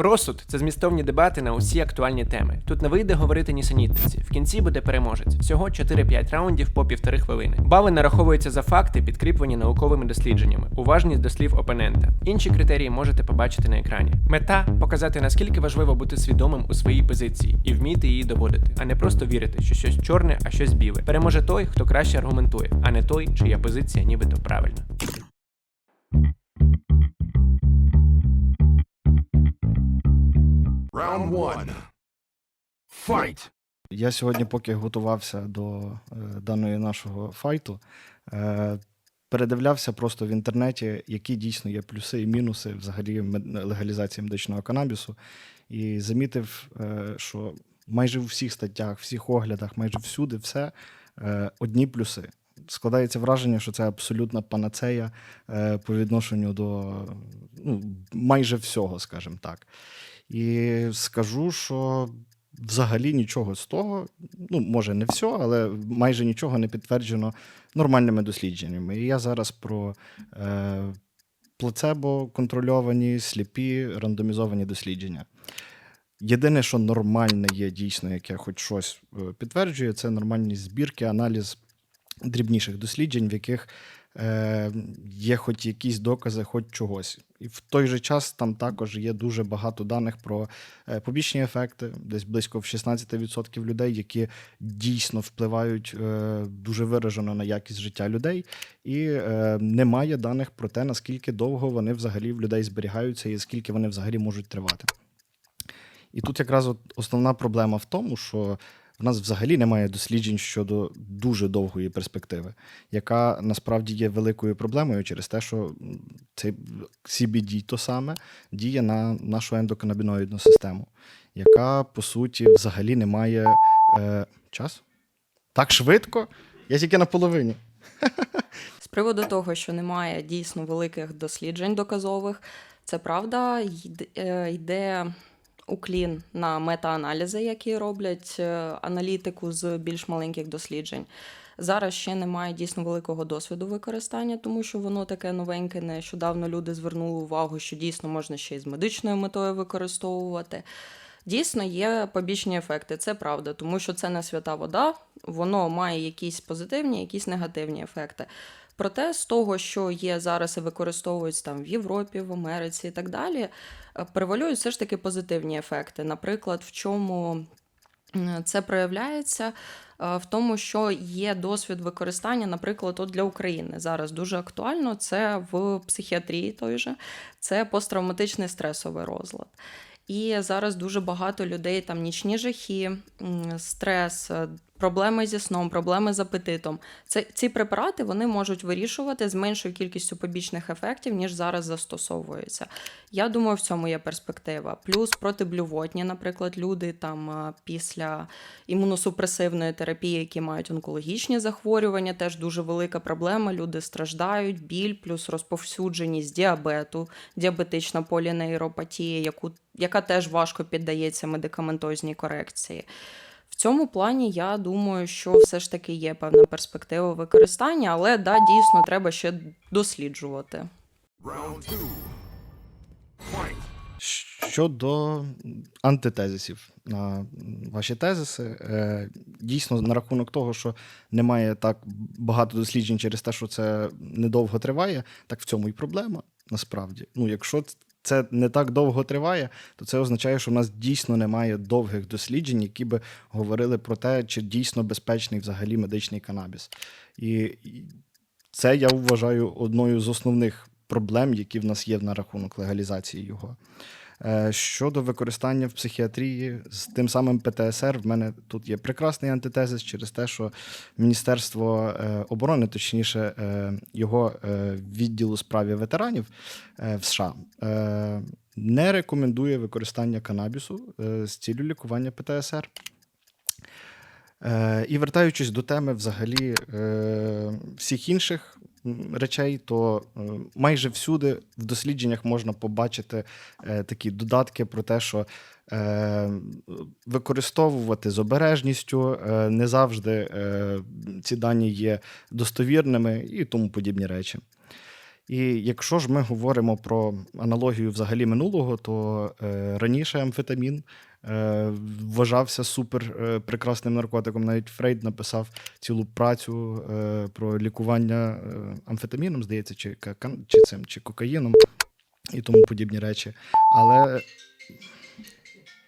Розсуд це змістовні дебати на усі актуальні теми. Тут не вийде говорити нісенітниці. В кінці буде переможець. Всього 4-5 раундів по півтори хвилини. Бали нараховуються за факти, підкріплені науковими дослідженнями, уважність до слів опонента. Інші критерії можете побачити на екрані. Мета показати наскільки важливо бути свідомим у своїй позиції і вміти її доводити, а не просто вірити, що щось чорне, а щось біле. Переможе той, хто краще аргументує, а не той, чия позиція нібито правильна. Round one. Fight. Я сьогодні, поки готувався до е, даної нашого файту, е, передивлявся просто в інтернеті, які дійсно є плюси і мінуси взагалі легалізації медичного канабісу. І замітив, е, що майже у всіх статтях, всіх оглядах, майже всюди все е, одні плюси. Складається враження, що це абсолютна панацея е, по відношенню до ну, майже всього, скажімо так. І скажу, що взагалі нічого з того, ну, може, не все, але майже нічого не підтверджено нормальними дослідженнями. І я зараз про е, плацебо контрольовані, сліпі, рандомізовані дослідження. Єдине, що нормальне є дійсно, яке хоч щось е, підтверджує, це нормальні збірки, аналіз дрібніших досліджень, в яких е, є хоч якісь докази, хоч чогось. І в той же час там також є дуже багато даних про е, побічні ефекти, десь близько в 16% людей, які дійсно впливають е, дуже виражено на якість життя людей, і е, немає даних про те, наскільки довго вони взагалі в людей зберігаються і скільки вони взагалі можуть тривати. І тут якраз от основна проблема в тому, що в нас взагалі немає досліджень щодо дуже довгої перспективи, яка насправді є великою проблемою через те, що цей CBD то саме діє на нашу ендоканабіноїдну систему, яка по суті взагалі не має е, час. Так швидко? Я тільки на половині. З приводу того, що немає дійсно великих досліджень доказових, це правда, е, йде уклін на мета-аналізи, які роблять е, аналітику з більш маленьких досліджень. Зараз ще немає дійсно великого досвіду використання, тому що воно таке новеньке. Нещодавно люди звернули увагу, що дійсно можна ще й з медичною метою використовувати. Дійсно, є побічні ефекти, це правда, тому що це не свята вода, воно має якісь позитивні, якісь негативні ефекти. Проте з того, що є зараз і використовують там в Європі, в Америці і так далі, е, превалюють все ж таки позитивні ефекти. Наприклад, в чому це проявляється Е, в тому, що є досвід використання, наприклад, от для України зараз дуже актуально. Це в психіатрії той же, це посттравматичний стресовий розлад. І зараз дуже багато людей там нічні жахи, стрес, е, проблеми зі сном, проблеми з апетитом. Це ці препарати вони можуть вирішувати з меншою кількістю побічних ефектів, ніж зараз застосовуються. Я думаю, в цьому є перспектива. Плюс протиблювотні, наприклад, люди там після імуносупресивної терапії, які мають онкологічні захворювання, теж дуже велика проблема. Люди страждають, біль, плюс розповсюдженість діабету, діабетична полінейропатія, яку, яка теж важко піддається медикаментозній корекції. Цьому плані я думаю, що все ж таки є певна перспектива використання, але да, дійсно треба ще досліджувати. Щодо антитезисів на ваші тезиси, е, дійсно на рахунок того, що немає так багато досліджень через те, що це недовго триває, так в цьому і проблема насправді. Ну, якщо це не так довго триває, то це означає, що в нас дійсно немає довгих досліджень, які би говорили про те, чи дійсно безпечний взагалі медичний канабіс. І це я вважаю одною з основних проблем, які в нас є на рахунок легалізації його. Е, Щодо використання в психіатрії з тим самим ПТСР, в мене тут є прекрасний антитезис через те, що Міністерство е, оборони, точніше, е, його відділу справі ветеранів в США, не рекомендує використання канабісу з цілею лікування ПТСР. Е, І вертаючись до теми взагалі е, всіх інших речей, то е, майже всюди в дослідженнях можна побачити е, такі додатки про те, що е, використовувати з обережністю не завжди ці дані є достовірними і тому подібні речі. І якщо ж ми говоримо про аналогію взагалі минулого, то раніше амфетамін вважався супер е, прекрасним наркотиком. Навіть Фрейд написав цілу працю е, про лікування е, амфетаміном, здається, чи, чи цим, чи кокаїном і тому подібні речі. Але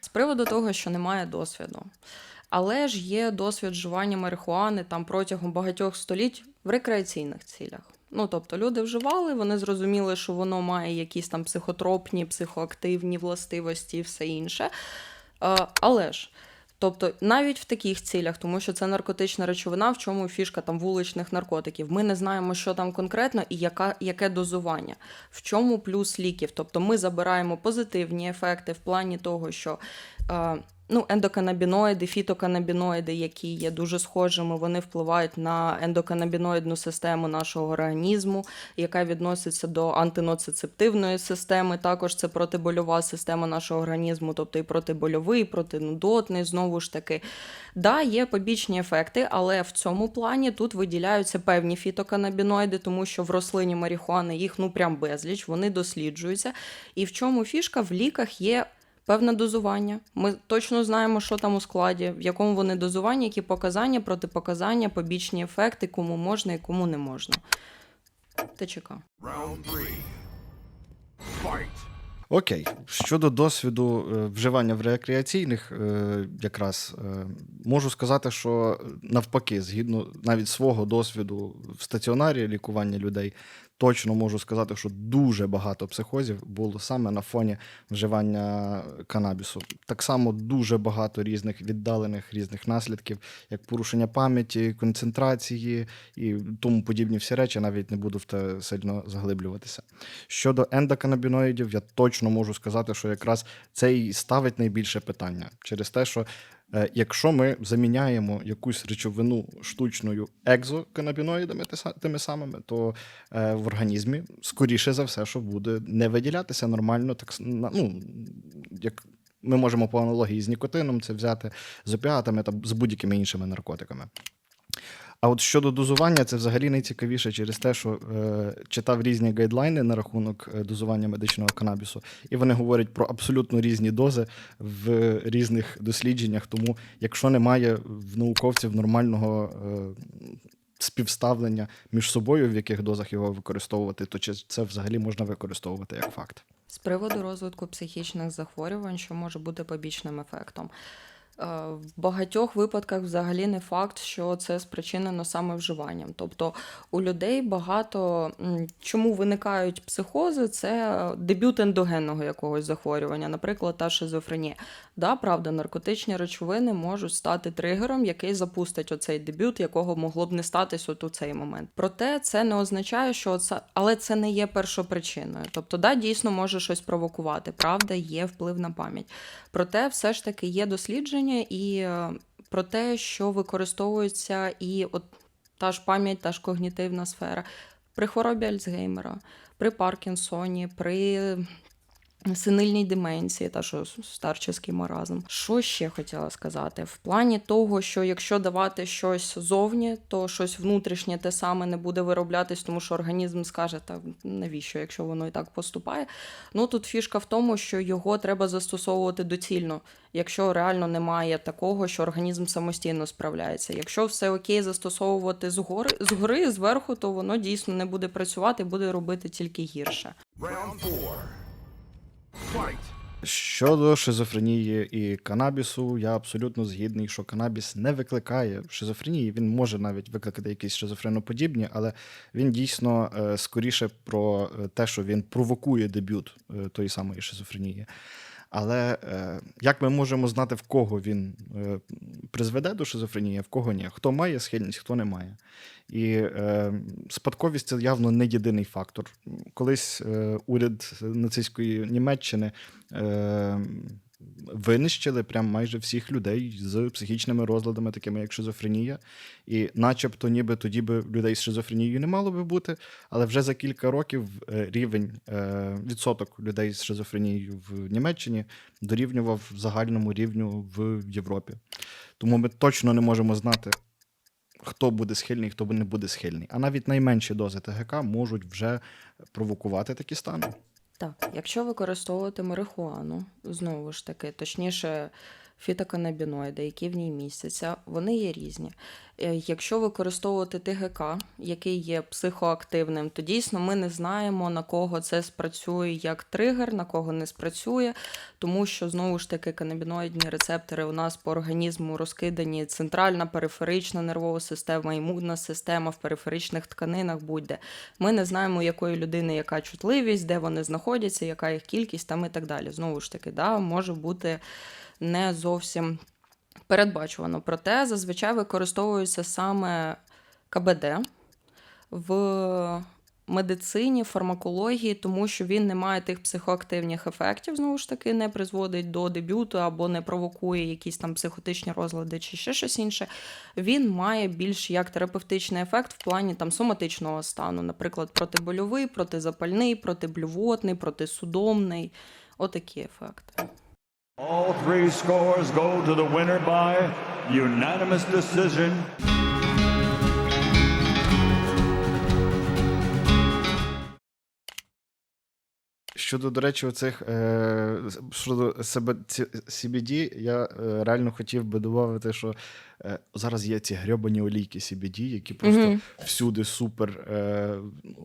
З приводу того, що немає досвіду. Але ж є досвід вживання марихуани там протягом багатьох століть в рекреаційних цілях. Ну, тобто люди вживали, вони зрозуміли, що воно має якісь там психотропні, психоактивні властивості і все інше. Але ж, тобто, навіть в таких цілях, тому що це наркотична речовина, в чому фішка там вуличних наркотиків. Ми не знаємо, що там конкретно і яка, яке дозування, в чому плюс ліків. Тобто ми забираємо позитивні ефекти в плані того, що. Е, Ну, ендоканабіноїди, фітоканабіноїди, які є дуже схожими, вони впливають на ендоканабіноїдну систему нашого організму, яка відноситься до антиноцицептивної системи. Також це протибольова система нашого організму, тобто і протибольовий, і протинудотний, знову ж таки. Да, є побічні ефекти, але в цьому плані тут виділяються певні фітоканабіноїди, тому що в рослині марихуани їх ну прям безліч, вони досліджуються. І в чому фішка в ліках є. Певне дозування. Ми точно знаємо, що там у складі, в якому вони дозування, які показання, протипоказання, побічні ефекти, кому можна і кому не можна. ТЧК. Окей, щодо досвіду е, вживання в рекреаційних, е, якраз е, можу сказати, що навпаки, згідно навіть свого досвіду в стаціонарі лікування людей, точно можу сказати, що дуже багато психозів було саме на фоні вживання канабісу. Так само дуже багато різних віддалених різних наслідків, як порушення пам'яті, концентрації і тому подібні всі речі. Навіть не буду в те сильно заглиблюватися. Щодо ендоканабіноїдів, я точно можу сказати, що якраз це і ставить найбільше питання через те, що якщо ми заміняємо якусь речовину штучною екзоканабіноїдами, тими самими, то е, в організмі скоріше за все, що буде не виділятися нормально, так ну, як ми можемо по аналогії з нікотином це взяти з опіатами та з будь-якими іншими наркотиками. А от щодо дозування, це взагалі найцікавіше через те, що е, читав різні гайдлайни на рахунок е, дозування медичного канабісу, і вони говорять про абсолютно різні дози в різних дослідженнях. Тому, якщо немає в науковців нормального е, співставлення між собою, в яких дозах його використовувати, то чи це взагалі можна використовувати як факт? З приводу розвитку психічних захворювань, що може бути побічним ефектом. Е, В багатьох випадках взагалі не факт, що це спричинено саме вживанням. Тобто у людей багато чому виникають психози, це дебют ендогенного якогось захворювання, наприклад, та шизофренія. Да, правда, наркотичні речовини можуть стати тригером, який запустить оцей дебют, якого могло б не статись от у цей момент. Проте це не означає, що це, але це не є першопричиною. Тобто, да, дійсно може щось провокувати. Правда, є вплив на пам'ять. Проте, все ж таки є дослідження і е, про те, що використовується і от та ж пам'ять, та ж когнітивна сфера. При хворобі Альцгеймера, при Паркінсоні, при синильній деменції, та що старческий маразм. Що ще хотіла сказати? В плані того, що якщо давати щось зовні, то щось внутрішнє те саме не буде вироблятись, тому що організм скаже, та навіщо, якщо воно і так поступає. Ну тут фішка в тому, що його треба застосовувати доцільно, якщо реально немає такого, що організм самостійно справляється. Якщо все окей, застосовувати згори, згори, зверху, то воно дійсно не буде працювати, буде робити тільки гірше. Round four. Щодо шизофренії і канабісу, я абсолютно згідний, що канабіс не викликає шизофренії. Він може навіть викликати якісь шизофреноподібні, але він дійсно е, скоріше про е, те, що він провокує дебют е, тої самої шизофренії. Але е, як ми можемо знати, в кого він е, призведе до шизофренії, а в кого ні? Хто має схильність, хто не має. І е, спадковість це явно не єдиний фактор. Колись е, уряд нацистської Німеччини е, винищили прям майже всіх людей з психічними розладами, такими як шизофренія. І начебто, ніби тоді би людей з шизофренією не мало би бути, але вже за кілька років е, рівень е, відсоток людей з шизофренією в Німеччині дорівнював загальному рівню в Європі. Тому ми точно не можемо знати, хто буде схильний, хто не буде схильний. А навіть найменші дози ТГК можуть вже провокувати такі стани. Так, якщо використовувати марихуану, знову ж таки, точніше, фітоканабіноїди, які в ній містяться, вони є різні. Е, Якщо використовувати ТГК, який є психоактивним, то дійсно ми не знаємо, на кого це спрацює як тригер, на кого не спрацює, тому що знову ж таки канабіноїдні рецептори у нас по організму розкидані центральна, периферична нервова система, імунна система в периферичних тканинах будь-де. Ми не знаємо, якої людини яка чутливість, де вони знаходяться, яка їх кількість там і так далі. Знову ж таки, да, може бути не зовсім передбачувано. Проте зазвичай використовується саме КБД в медицині, фармакології, тому що він не має тих психоактивних ефектів, знову ж таки, не призводить до дебюту або не провокує якісь там психотичні розлади чи ще щось інше. Він має більш як терапевтичний ефект в плані там соматичного стану, наприклад, протибольовий, протизапальний, протиблювотний, протисудомний. Отакі ефекти. All three scores go to the winner by unanimous decision. Щодо, до речі, оцих е, щодо CBD, я е, реально хотів би додати, що е, зараз є ці грьобані олійки CBD, які просто Мгм. всюди супер е,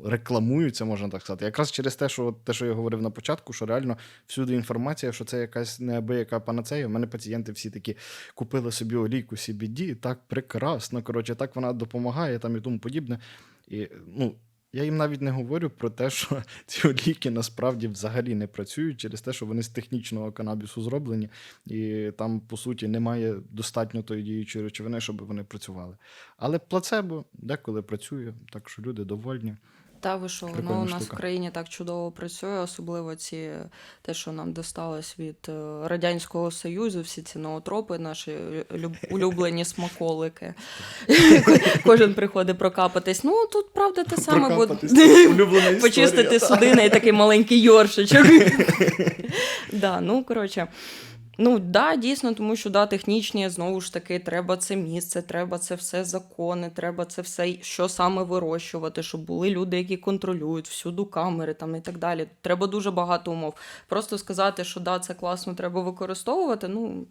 рекламуються, можна так сказати. Якраз через те, що те, що я говорив на початку, що реально всюди інформація, що це якась неабияка панацея. У мене пацієнти всі такі купили собі олійку CBD, так прекрасно. Коротше, так вона допомагає там і тому подібне. І ну. Я їм навіть не говорю про те, що ці ліки насправді взагалі не працюють через те, що вони з технічного канабісу зроблені, і там, по суті, немає достатньо тої діючої речовини, щоб вони працювали. Але плацебо деколи працює, так що люди довольні. Та ви що, воно у нас штука. в країні так чудово працює, особливо ці те, що нам досталось від е, Радянського Союзу, всі ці ноотропи, наші люб- улюблені смаколики. Кожен приходить прокапатись. Ну тут правда те саме, бо почистити судини і такий маленький йоршичок. Да, ну коротше. Ну да, дійсно, тому що да, технічні знову ж таки, треба це місце, треба це все закони, треба це все, що саме вирощувати, щоб були люди, які контролюють всюду камери там і так далі. Треба дуже багато умов. Просто сказати, що да, це класно, треба використовувати. Ну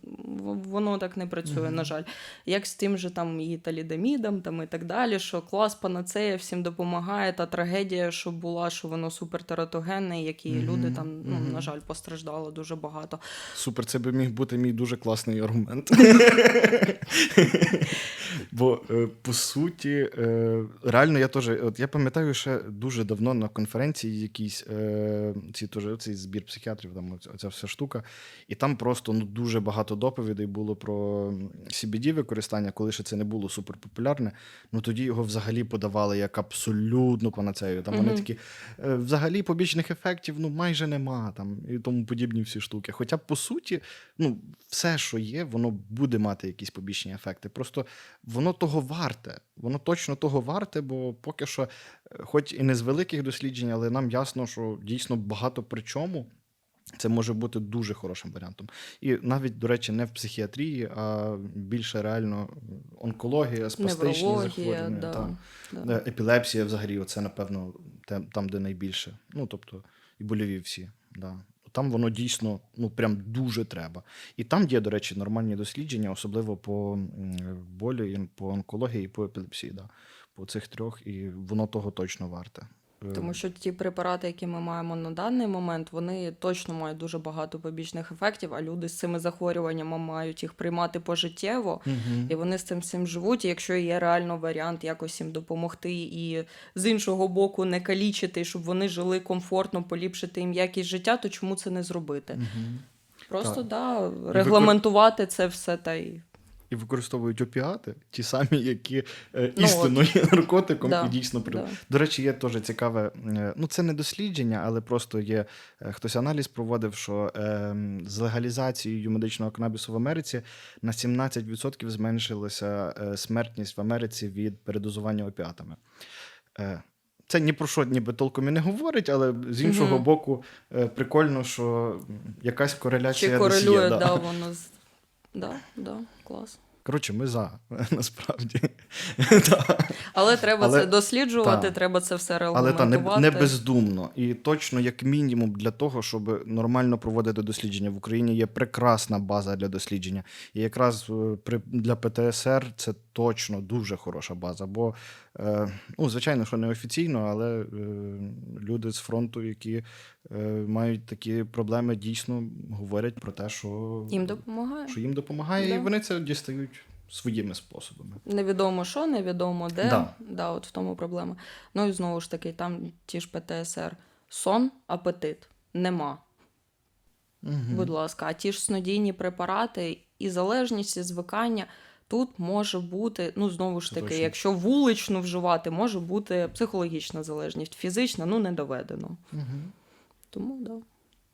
воно так не працює, на жаль. Як з тим же там і талідомідом, там і так далі, що клас панацея всім допомагає. Та трагедія, що була, що воно супертератогенне, які люди там, ну на жаль, постраждало дуже багато. Супер, це би міг бути мій дуже класний аргумент. Бо е, по суті, е, реально я теж, от я пам'ятаю ще дуже давно на конференції якійсь е, ці теж цей збір психіатрів, там оця, вся штука, і там просто ну дуже багато доповідей було про CBD використання, коли ще це не було суперпопулярне. Ну тоді його взагалі подавали як абсолютно панацею. Там вони такі взагалі побічних ефектів ну майже нема там і тому подібні всі штуки. Хоча, по суті, ну, все, що є, воно буде мати якісь побічні ефекти. Просто воно того варте. Воно точно того варте, бо поки що, е, хоч і не з великих досліджень, але нам ясно, що дійсно багато при чому. Це може бути дуже хорошим варіантом. І навіть, до речі, не в психіатрії, а більше реально онкологія, спастичні захворювання. да, так. да. Е, Епілепсія взагалі, це, напевно, там, де найбільше. Ну, тобто, і больові всі. Да. Там воно дійсно ну, прям дуже треба. І там є, до речі, нормальні дослідження, особливо по м, болю, по онкології по епілепсії. Да. По цих трьох, і воно того точно варте. Тому що ті препарати, які ми маємо на даний момент, вони точно мають дуже багато побічних ефектів, а люди з цими захворюваннями мають їх приймати пожиттєво, Мгм. і вони з цим всім живуть. І якщо є реально варіант якось їм допомогти і з іншого боку не калічити, щоб вони жили комфортно, поліпшити їм якість життя, то чому це не зробити? Мгм. Просто Так. да, регламентувати це все та й І використовують опіати, ті самі, які е, Ну, істинно є наркотиком Да, і дійсно при... да. До речі, є теж цікаве. е, Ну, це не дослідження, але просто є е, хтось аналіз проводив, що е, з легалізацією медичного канабісу в Америці на 17% зменшилася е, смертність в Америці від передозування опіатами. Е, це ні про що ніби толком і не говорить, але з іншого Мгм. боку, е, прикольно, що якась кореляція чи десь є, корелює, да. да, воно з. Да, да, клас. Коротше, ми за насправді. Але треба Але- це досліджувати, та. треба це все Але та не, не бездумно. І точно, як мінімум, для того, щоб нормально проводити дослідження в Україні, є прекрасна база для дослідження. І якраз е, при, для ПТСР це точно дуже хороша база. Бо, е, ну, звичайно, що не офіційно, але е, люди з фронту, які е, мають такі проблеми, дійсно говорять про те, що Їм допомагає. що їм допомагає, Да. і вони це дістають своїми способами. Невідомо що, невідомо де. Да. Да, от в тому проблема. Ну і знову ж таки, там ті ж ПТСР. Сон, апетит. Нема. Будь ласка, а ті ж снодійні препарати і залежність, і звикання. Тут може бути, ну знову ж таки, точно. якщо вуличну вживати, може бути психологічна залежність, фізична, ну не доведено. Тому да.